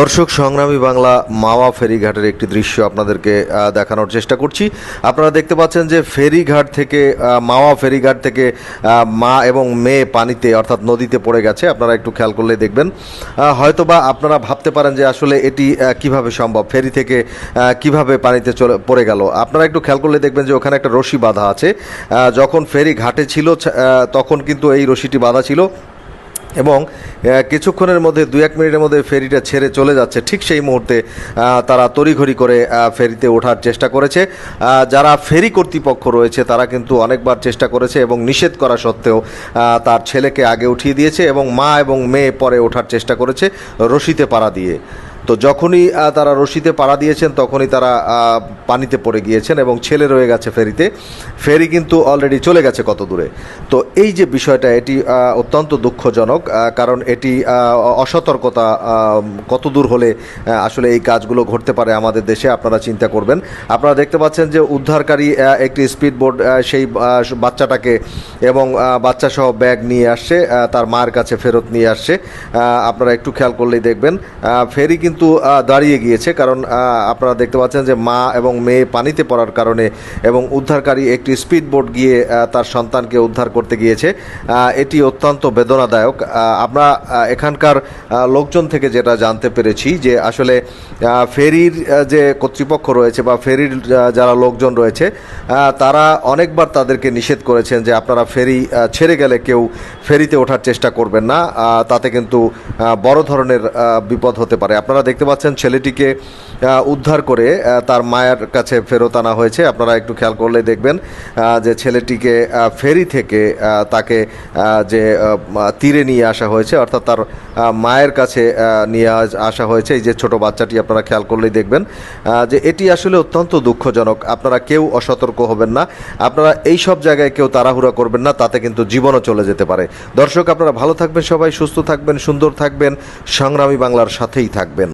দর্শক, সংগ্রামী বাংলা মাওয়া ফেরিঘাটের একটি দৃশ্য আপনাদেরকে দেখানোর চেষ্টা করছি। আপনারা দেখতে পাচ্ছেন যে ফেরিঘাট থেকে মাওয়া ফেরিঘাট থেকে মা এবং মেয়ে পানিতে, অর্থাৎ নদীতে পড়ে গেছে। আপনারা একটু খেয়াল করলে দেখবেন। হয়তোবা আপনারা ভাবতে পারেন যে আসলে এটি কীভাবে সম্ভব? ফেরি থেকে কীভাবে পানিতে চলে, পড়ে গেল? আপনারা একটু খেয়াল করলে দেখবেন যে ওখানে একটা রশি বাঁধা আছে। যখন ফেরি ঘাটে ছিল তখন কিন্তু এই রশিটি বাঁধা ছিল। এবং কিছুক্ষণের মধ্যে দু এক মিনিটের মধ্যে ফেরিটা ছেড়ে চলে যাচ্ছে। ঠিক সেই মুহূর্তে তারা তড়িঘড়ি করে ফেরিতে ওঠার চেষ্টা করেছে। যারা ফেরি কর্তৃপক্ষ রয়েছে, তারা কিন্তু অনেকবার চেষ্টা করেছে এবং নিষেধ করা সত্ত্বেও তার ছেলেকে আগে উঠিয়ে দিয়েছে এবং মা এবং মেয়ে পরে ওঠার চেষ্টা করেছে রশিতে পাড়া দিয়ে। তো যখনই তারা রশিতে পাড়া দিয়েছেন তখনই তারা পানিতে পড়ে গিয়েছেন এবং ছেলে রয়ে গেছে ফেরিতে। ফেরি কিন্তু অলরেডি চলে গেছে কত দূরে। তো এই যে বিষয়টা এটি অত্যন্ত দুঃখজনক কারণ এটি অসতর্কতা কত দূর হলে আসলে এই কাজগুলো ঘটতে পারে আমাদের দেশে আপনারা চিন্তা করবেন। আপনারা দেখতে পাচ্ছেন যে উদ্ধারকারী একটি স্পিড বোট সেই বাচ্চাটাকে এবং আহ, বাচ্চা সহ ব্যাগ নিয়ে আসছে তার মায়ের কাছে ফেরত নিয়ে আসছে। আপনারা একটু খেয়াল করলেই দেখবেন ফেরি কিন্তু আহ, দাঁড়িয়ে গিয়েছে। কারণ আপনারা দেখতে পাচ্ছেন যে মা এবং মেয়ে পানিতে পড়ার কারণে এবং উদ্ধারকারী একটি স্পিড বোট গিয়ে তার সন্তানকে উদ্ধার করতে গিয়েছে। এটি অত্যন্ত বেদনাদায়ক। আমরা এখানকার লোকজন থেকে যেটা জানতে পেরেছি যে আসলে ফেরির যে কর্তৃপক্ষ রয়েছে বা ফেরির যারা লোকজন রয়েছে তারা অনেকবার তাদেরকে নিষেধ করেছেন যে আপনারা ফেরি ছেড়ে গেলে কেউ ফেরিতে ওঠার চেষ্টা করবেন না। তাতে কিন্তু বড় ধরনের বিপদ হতে পারে। আপনারা দেখতে পাচ্ছেন ছেলেটিকে উদ্ধার করে তার মায়ের কাছে ফেরত আনা হয়েছে। আপনারা একটু খেয়াল করলে দেখবেন যে ছেলেটিকে ফেরি থেকে তাকে যে তীরে নিয়ে আসা হয়েছে, অর্থাৎ তার মায়ের কাছে নিয়ে আসা হয়েছে। এই যে ছোট বাচ্চাটি আপনারা খেয়াল করলেই দেখবেন যে এটি আসলে অত্যন্ত দুঃখজনক। আপনারা কেউ অসতর্ক হবেন না। আপনারা এই সব জায়গায় কেউ তাড়াহুড়া করবেন না, তাতে কিন্তু জীবনও চলে যেতে পারে। দর্শক, আপনারা ভালো থাকবেন সবাই, সুস্থ থাকবেন, সুন্দর থাকবেন। সংগ্রামী বাংলার সাথেই থাকবেন।